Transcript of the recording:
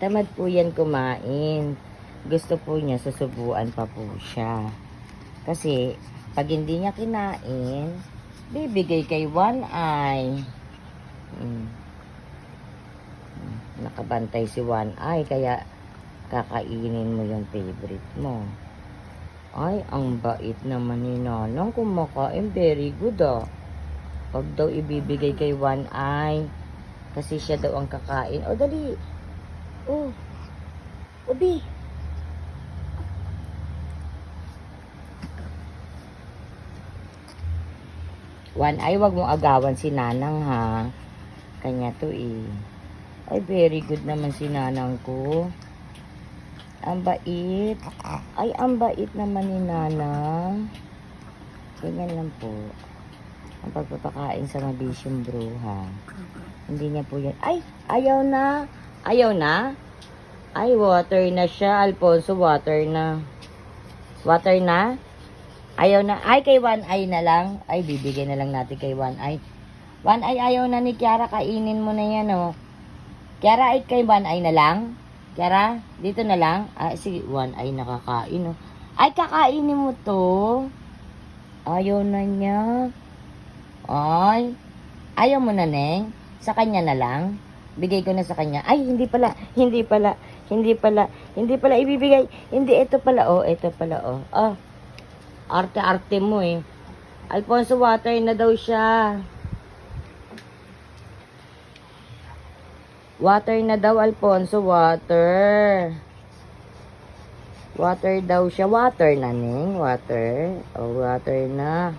Tamad po yan kumain. Gusto po niya, susubuan pa po siya. Kasi, pag hindi niya kinain, bibigay kay one eye. Mm. Mm, Nakabantay si one eye, kaya kakainin mo yung favorite mo. Ay, ang bait naman ni Nanang kumakain. Very good ah. Pag daw ibibigay kay one eye, kasi siya daw ang kakain. O, dali. Oh. Ubi. One eye, wag mong agawan si Nanang ha. Kanya to eh. Ay, very good naman si Nanang ko. Ang bait. Ay, ang bait naman ni Nanang. Ganyan lang po. Ang pagpapakain sa mabisyong bruha. Hindi niya po yan. Ay, ayaw na. Ayaw na. Ay, water na siya. Alfonso, water na. Water na? Ayaw na. Ay, kay One Eye na lang. Ay, bibigyan na lang natin kay One Eye. One Eye, ayaw na ni Kiara. Kainin mo na yan, oh. Kiara, ay kay One Eye na lang. Kiara, dito na lang. Ah, sige, One Eye nakakain, oh. Ay, kakainin mo to. Ayaw na niya. Ay, ayaw mo na, Neng. Sa kanya na lang. Bigay ko na sa kanya. Ay, hindi pala, hindi pala, hindi pala, hindi pala ibibigay. Hindi, ito pala, oh, ito pala, oh. Oh, arte-arte mo eh. Alfonso, water na daw siya. Water na daw, Alfonso, water. Water daw siya. Water na, Ning. Water. Oh, water na.